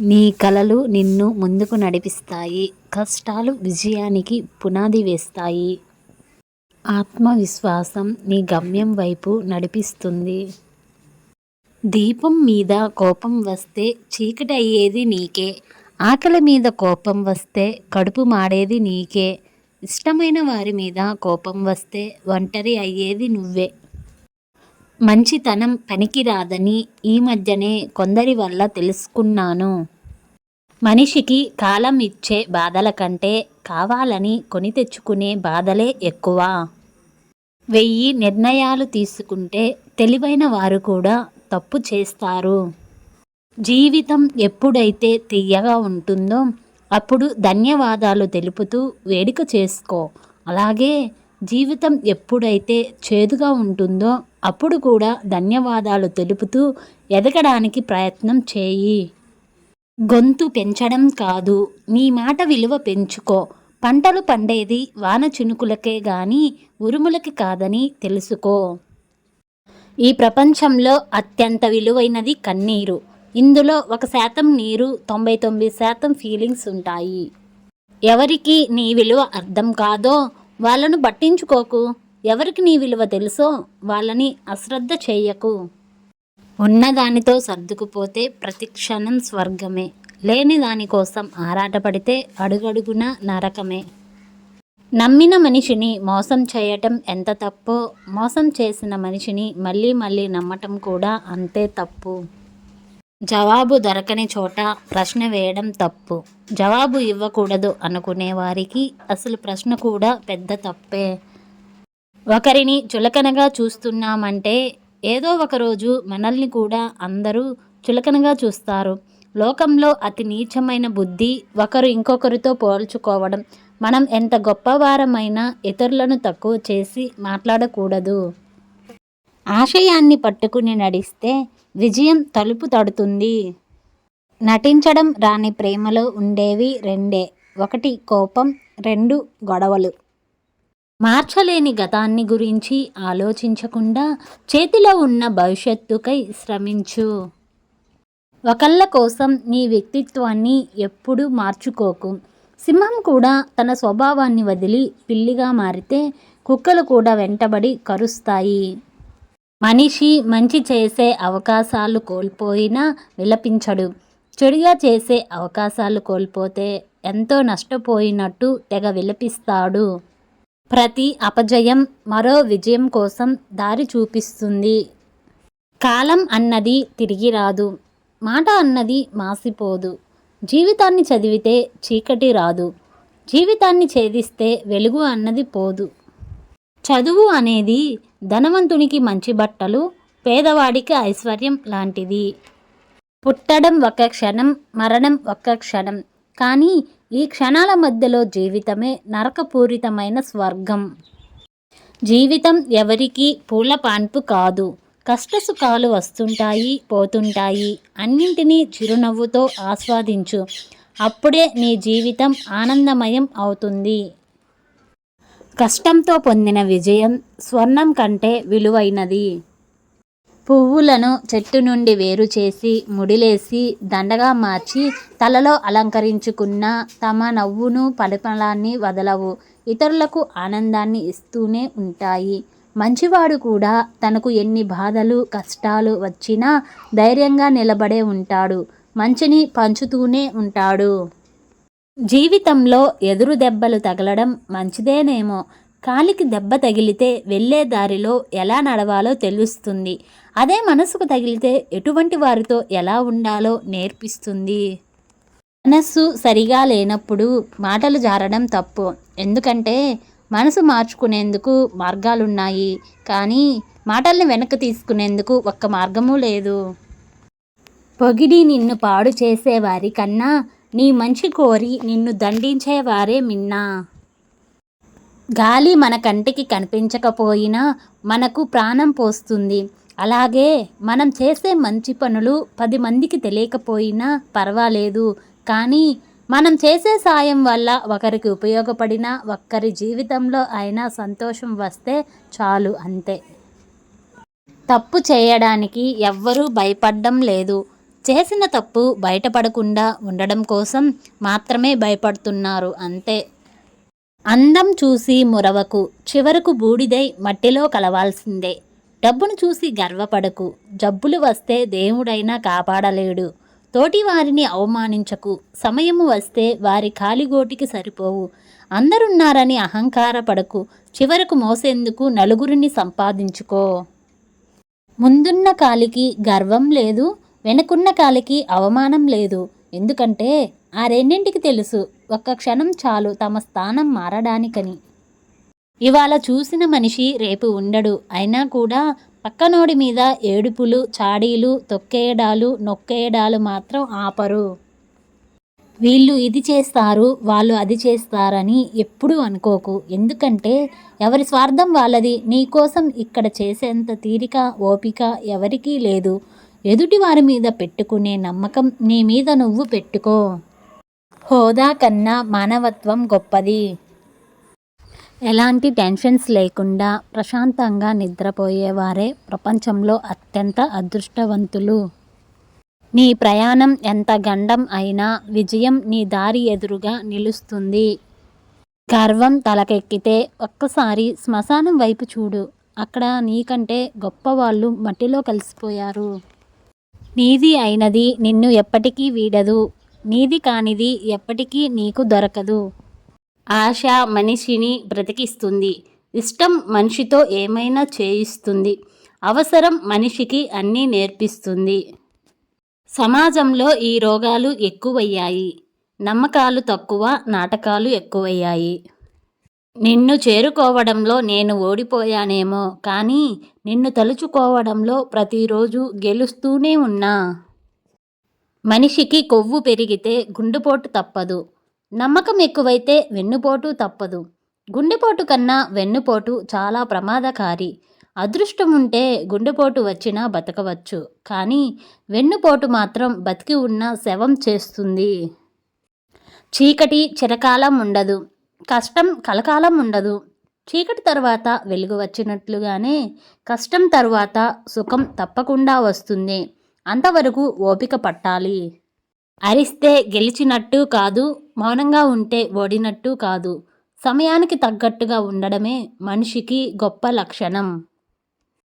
నీ కలలు నిన్ను ముందుకు నడిపిస్తాయి. కష్టాలు విజయానికి పునాది వేస్తాయి. ఆత్మవిశ్వాసం నీ గమ్యం వైపు నడిపిస్తుంది. దీపం మీద కోపం వస్తే చీకటి అయ్యేది నీకే. ఆకలి మీద కోపం వస్తే కడుపు మాడేది నీకే. ఇష్టమైన వారి మీద కోపం వస్తే ఒంటరి అయ్యేది నువ్వే. మంచితనం పనికిరాదని ఈ మధ్యనే కొందరి వల్ల తెలుసుకున్నాను. మనిషికి కాలం ఇచ్చే బాధల కంటే కావాలని కొని తెచ్చుకునే బాధలే ఎక్కువ. వెయ్యి నిర్ణయాలు తీసుకుంటే తెలివైన వారు కూడా తప్పు చేస్తారు. జీవితం ఎప్పుడైతే తీయగా ఉంటుందో అప్పుడు ధన్యవాదాలు తెలుపుతూ వేడుక చేసుకో. అలాగే జీవితం ఎప్పుడైతే చేదుగా ఉంటుందో అప్పుడు కూడా ధన్యవాదాలు తెలుపుతూ ఎదగడానికి ప్రయత్నం చేయి. గొంతు పెంచడం కాదు నీ మాట విలువ పెంచుకో. పంటలు పండేది వాన చినుకులకే గాని ఉరుములకి కాదని తెలుసుకో. ఈ ప్రపంచంలో అత్యంత విలువైనది కన్నీరు. ఇందులో ఒక శాతం నీరు తొంభై తొమ్మిది శాతం ఫీలింగ్స్ ఉంటాయి. ఎవరికి నీ విలువ అర్థం కాదో వాళ్ళను పట్టించుకోకు. ఎవరికి నీ విలువ తెలుసో వాళ్ళని అశ్రద్ధ చేయకు. ఉన్నదానితో సర్దుకుపోతే ప్రతిక్షణం స్వర్గమే. లేని దానికోసం ఆరాటపడితే అడుగడుగున నరకమే. నమ్మిన మనిషిని మోసం చేయటం ఎంత తప్పో మోసం చేసిన మనిషిని మళ్ళీ మళ్ళీ నమ్మటం కూడా అంతే తప్పు. జవాబు దొరకని చోట ప్రశ్న వేయడం తప్పు. జవాబు ఇవ్వకూడదు అనుకునే వారికి అసలు ప్రశ్న కూడా పెద్ద తప్పే. ఒకరిని చులకనగా చూస్తున్నామంటే ఏదో ఒకరోజు మనల్ని కూడా అందరూ చులకనగా చూస్తారు. లోకంలో అతి నీచమైన బుద్ధి ఒకరు ఇంకొకరితో పోల్చుకోవడం మనం ఎంత గొప్పవారమైనా ఇతరులను తక్కువ చేసి మాట్లాడకూడదు. ఆశయాన్ని పట్టుకుని నడిస్తే విజయం తలుపు తడుతుంది. నటించడం రాని ప్రేమలో ఉండేవి రెండే. ఒకటి కోపం రెండు గొడవలు. మార్చలేని గతాన్ని గురించి ఆలోచించకుండా చేతిలో ఉన్న భవిష్యత్తుకై శ్రమించు. ఒకళ్ళ కోసం నీ వ్యక్తిత్వాన్ని ఎప్పుడూ మార్చుకోకు. సింహం కూడా తన స్వభావాన్ని వదిలి పిల్లిగా మారితే కుక్కలు కూడా వెంటబడి కరుస్తాయి. మనిషి మంచి చేసే అవకాశాలు కోల్పోయినా విలపించడు. చెడుగా చేసే అవకాశాలు కోల్పోతే ఎంతో నష్టపోయినట్టు తెగ విలపిస్తాడు. ప్రతి అపజయం మరో విజయం కోసం దారి చూపిస్తుంది. కాలం అన్నది తిరిగి రాదు. మాట అన్నది మాసిపోదు. జీవితాన్ని చదివితే చీకటి రాదు. జీవితాన్ని ఛేదిస్తే వెలుగు అన్నది పోదు. చదువు అనేది ధనవంతునికి మంచి బట్టలు పేదవాడికి ఐశ్వర్యం లాంటిది. పుట్టడం ఒక క్షణం మరణం ఒక్క క్షణం. కానీ ఈ క్షణాల మధ్యలో జీవితమే నరకపూరితమైన స్వర్గం. జీవితం ఎవరికి పూల పాన్పు కాదు. కష్టసుఖాలు వస్తుంటాయి పోతుంటాయి. అన్నింటినీ చిరునవ్వుతో ఆస్వాదించు. అప్పుడే నీ జీవితం ఆనందమయం అవుతుంది. కష్టంతో పొందిన విజయం స్వర్ణం కంటే విలువైనది. పువ్వులను చెట్టు నుండి వేరు చేసి ముడిలేసి దండగా మార్చి తలలో అలంకరించుకున్న తమ నవ్వును పరిమళాన్ని వదలవు. ఇతరులకు ఆనందాన్ని ఇస్తూనే ఉంటాయి. మంచివాడు కూడా తనకు ఎన్ని బాధలు కష్టాలు వచ్చినా ధైర్యంగా నిలబడే ఉంటాడు. మంచిని పంచుతూనే ఉంటాడు. జీవితంలో ఎదురు దెబ్బలు తగలడం మంచిదేనేమో. కాలికి దెబ్బ తగిలితే వెళ్ళే దారిలో ఎలా నడవాలో తెలుస్తుంది. అదే మనసుకు తగిలితే ఎటువంటి వారితో ఎలా ఉండాలో నేర్పిస్తుంది. మనస్సు సరిగా లేనప్పుడు మాటలు జారడం తప్పు. ఎందుకంటే మనసు మార్చుకునేందుకు మార్గాలున్నాయి. కానీ మాటల్ని వెనక్కి తీసుకునేందుకు ఒక్క మార్గము లేదు. పొగిడి నిన్ను పాడు చేసేవారి కన్నా నీ మంచి కోరి నిన్ను దండించేవారే మిన్నా. గాలి మన కంటికి కనిపించకపోయినా మనకు ప్రాణం పోస్తుంది. అలాగే మనం చేసే మంచి పనులు పది మందికి తెలియకపోయినా పర్వాలేదు. కానీ మనం చేసే సాయం వల్ల ఒకరికి ఉపయోగపడిన ఒక్కరి జీవితంలో అయినా సంతోషం వస్తే చాలు అంతే. తప్పు చేయడానికి ఎవ్వరూ భయపడడం లేదు. చేసిన తప్పు బయటపడకుండా ఉండడం కోసం మాత్రమే భయపడుతున్నారు అంతే. అందం చూసి మురవకు చివరకు బూడిదై మట్టిలో కలవాల్సిందే. డబ్బును చూసి గర్వపడకు జబ్బులు వస్తే దేవుడైనా కాపాడలేడు. తోటి వారిని అవమానించకు సమయము వస్తే వారి కాలిగోటికి సరిపోవు. అందరున్నారని అహంకారపడకు చివరకు మోసేందుకు నలుగురిని సంపాదించుకో. ముందున్న కాలికి గర్వం లేదు వెనుకున్న కాలికి అవమానం లేదు. ఎందుకంటే ఆ రెండింటికి తెలుసు ఒక్క క్షణం చాలు తమ స్థానం మారడానికని. ఇవాళ చూసిన మనిషి రేపు ఉండడు. అయినా కూడా పక్కనోడి మీద ఏడుపులు చాడీలు తొక్కేయడాలు నొక్కేయడాలు మాత్రం ఆపరు. వీళ్ళు ఇది చేస్తారు వాళ్ళు అది చేస్తారని ఎప్పుడూ అనుకోకు. ఎందుకంటే ఎవరి స్వార్థం వాళ్ళది. నీకోసం ఇక్కడ చేసేంత తీరిక ఓపిక ఎవరికీ లేదు. ఎదుటివారి మీద పెట్టుకునే నమ్మకం నీ మీద నువ్వు పెట్టుకో. హోదా కన్నా మానవత్వం గొప్పది. ఎలాంటి టెన్షన్స్ లేకుండా ప్రశాంతంగా నిద్రపోయేవారే ప్రపంచంలో అత్యంత అదృష్టవంతులు. నీ ప్రయాణం ఎంత గండం అయినా విజయం నీ దారి ఎదురుగా నిలుస్తుంది. గర్వం తలకెక్కితే ఒక్కసారి శ్మశానం వైపు చూడు. అక్కడ నీకంటే గొప్పవాళ్ళు మట్టిలో కలిసిపోయారు. నీది అయినది నిన్ను ఎప్పటికీ వీడదు. నీది కానిది ఎప్పటికీ నీకు దొరకదు. ఆశ మనిషిని బ్రతికిస్తుంది. ఇష్టం మనిషితో ఏమైనా చేయిస్తుంది. అవసరం మనిషికి అన్నీ నేర్పిస్తుంది. సమాజంలో ఈ రోగాలు ఎక్కువయ్యాయి. నమ్మకాలు తక్కువ నాటకాలు ఎక్కువయ్యాయి. నిన్ను చేరుకోవడంలో నేను ఓడిపోయానేమో కానీ నిన్ను తలుచుకోవడంలో ప్రతిరోజు గెలుస్తూనే ఉన్నా. మనిషికి కొవ్వు పెరిగితే గుండెపోటు తప్పదు. నమ్మకం ఎక్కువైతే వెన్నుపోటు తప్పదు. గుండెపోటు కన్నా వెన్నుపోటు చాలా ప్రమాదకారి. అదృష్టం ఉంటే గుండెపోటు వచ్చినా బతకవచ్చు కానీ వెన్నుపోటు మాత్రం బతికి ఉన్న శవం చేస్తుంది. చీకటి చిరకాలం ఉండదు. కష్టం కలకాలం ఉండదు. చీకటి తర్వాత వెలుగు వచ్చినట్లుగానే కష్టం తర్వాత సుఖం తప్పకుండా వస్తుంది. అంతవరకు ఓపిక పట్టాలి. అరిస్తే గెలిచినట్టు కాదు మౌనంగా ఉంటే ఓడినట్టు కాదు. సమయానికి తగ్గట్టుగా ఉండడమే మనిషికి గొప్ప లక్షణం.